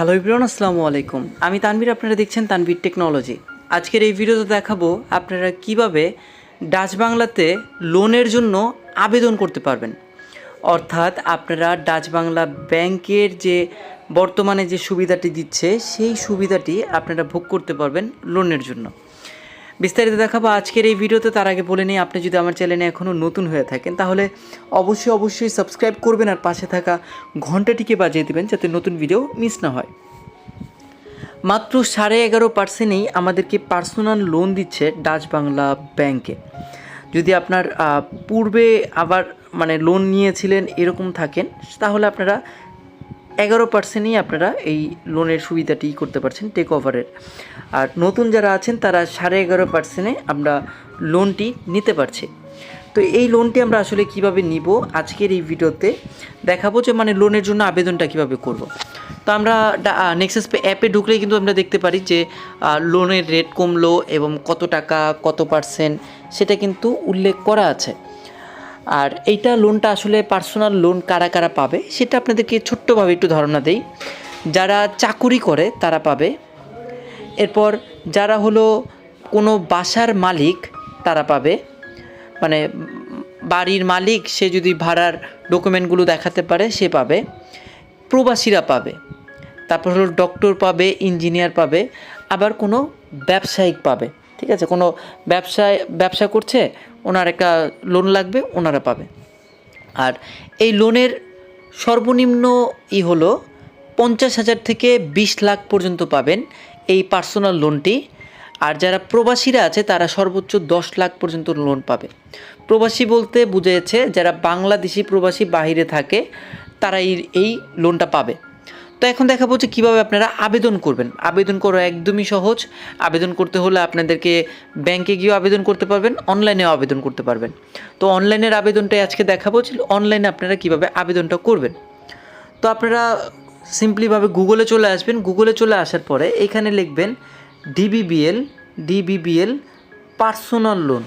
Hello Ibran আসসালামু আলাইকুম আমি তানভীর, আপনারা দেখছেন তানভীর টেকনোলজি আজকের এই ভিডিওতে দেখাবো আপনারা কীভাবে ডাচ বাংলাতে লোনের জন্য আবেদন করতে পারবেন। অর্থাৎ আপনারা ডাচ বাংলা ব্যাংকের যে বর্তমানে যে সুবিধাটি দিচ্ছে, সেই সুবিধাটি আপনারা ভোগ করতে পারবেন লোনের জন্য। বিস্তারিত দেখাবো আজকের এই ভিডিওতে। তার আগে বলে নিই, আপনি যদি আমার চ্যানেলে এখনও নতুন হয়ে থাকেন, তাহলে অবশ্যই অবশ্যই সাবস্ক্রাইব করবেন আর পাশে থাকা ঘন্টাটিকে বাজিয়ে দেবেন যাতে নতুন ভিডিও মিস না হয়। মাত্র সাড়ে এগারো পার্সেন্টেই আমাদেরকে পার্সোনাল লোন দিচ্ছে ডাচ বাংলা ব্যাংকে। যদি আপনার পূর্বে আবার মানে লোন নিয়েছিলেন, এরকম থাকেন, তাহলে আপনারা এগারো পার্সেন্টই আপনারা এই লোনের সুবিধাটি করতে পারছেন টেক ওভারের আর নতুন যারা আছেন, তারা সাড়ে এগারো পার্সেন্টে আমরা লোনটি নিতে পারছি। তো এই লোনটি আমরা আসলে কীভাবে নিব, আজকের এই ভিডিওতে দেখাবো যে মানে লোনের জন্য আবেদনটা কীভাবে করব। তো আমরা নেক্সাস পে অ্যাপে ঢুকলেই কিন্তু আমরা দেখতে পারি যে লোনের রেট কমলো এবং কত টাকা, কত পার্সেন্ট সেটা কিন্তু উল্লেখ করা আছে। আর এইটা লোনটা আসলে পার্সোনাল লোন কারা কারা পাবে, সেটা আপনাদেরকে ছোট্টভাবে একটু ধারণা দেই। যারা চাকুরি করে, তারা পাবে। এরপর যারা হলো কোনো বাসার মালিক, তারা পাবে। মানে বাড়ির মালিক, সে যদি ভাড়ার ডকুমেন্টগুলো দেখাতে পারে, সে পাবে। প্রবাসীরা পাবে। তারপর হলো ডক্টর পাবে ইঞ্জিনিয়ার পাবে। আবার কোনো ব্যবসায়িক পাবে। ঠিক আছে, কোনো ব্যবসায়, ব্যবসা করছে, ওনার একটা লোন লাগবে, ওনারা পাবে। আর এই লোনের সর্বনিম্ন ই হলো পঞ্চাশ হাজার থেকে বিশ লাখ পর্যন্ত পাবেন এই পার্সোনাল লোনটি আর যারা প্রবাসীরা আছে, তারা সর্বোচ্চ দশ লাখ পর্যন্ত লোন পাবে। প্রবাসী বলতে বুঝেছে, যারা বাংলাদেশি প্রবাসী বাহিরে থাকে, তারা এই লোনটা পাবে। তো এখন দেখাবো যে কীভাবে আপনারা আবেদন করবেন। আবেদন করা একদমই সহজ। আবেদন করতে হলে আপনাদেরকে ব্যাংকে গিয়েও আবেদন করতে পারবেন অনলাইনেও আবেদন করতে পারবেন। তো অনলাইনের আবেদনটাই আজকে দেখাবো যে অনলাইনে আপনারা কীভাবে আবেদনটা করবেন। তো আপনারা সিম্পলিভাবে গুগলে চলে আসবেন। গুগলে চলে আসার পরে এখানে লিখবেন DBBL DBBL personal loan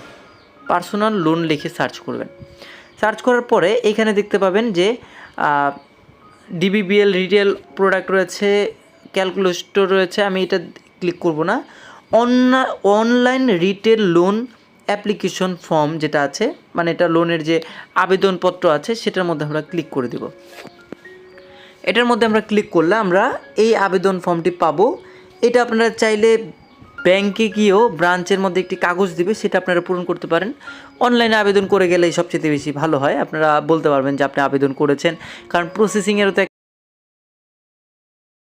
personal loan লিখে সার্চ করবেন। সার্চ করার পরে এখানে দেখতে পাবেন যে ডিবিবিএল রিটেল প্রোডাক্ট রয়েছে ক্যালকুলেটর রয়েছে, আমি এটা ক্লিক করব না। Online retail loan application form যেটা আছে মানে এটা লোনের যে আবেদনপত্র আছে, সেটার মধ্যে আমরা ক্লিক করে দেব। এটার মধ্যে আমরা ক্লিক করলে আমরা এই আবেদন ফর্মটি পাবো। এটা আপনারা চাইলে ব্যাংকে গিয়েও ব্রাঞ্চের মধ্যে একটি কাগজ দিবে, সেটা আপনারা পূরণ করতে পারেন। অনলাইনে আবেদন করে গেলেই সবচেয়ে বেশি ভালো হয়। আপনারা বলতে পারবেন যে আপনি আবেদন করেছেন। কারণ প্রসেসিংয়েরও তো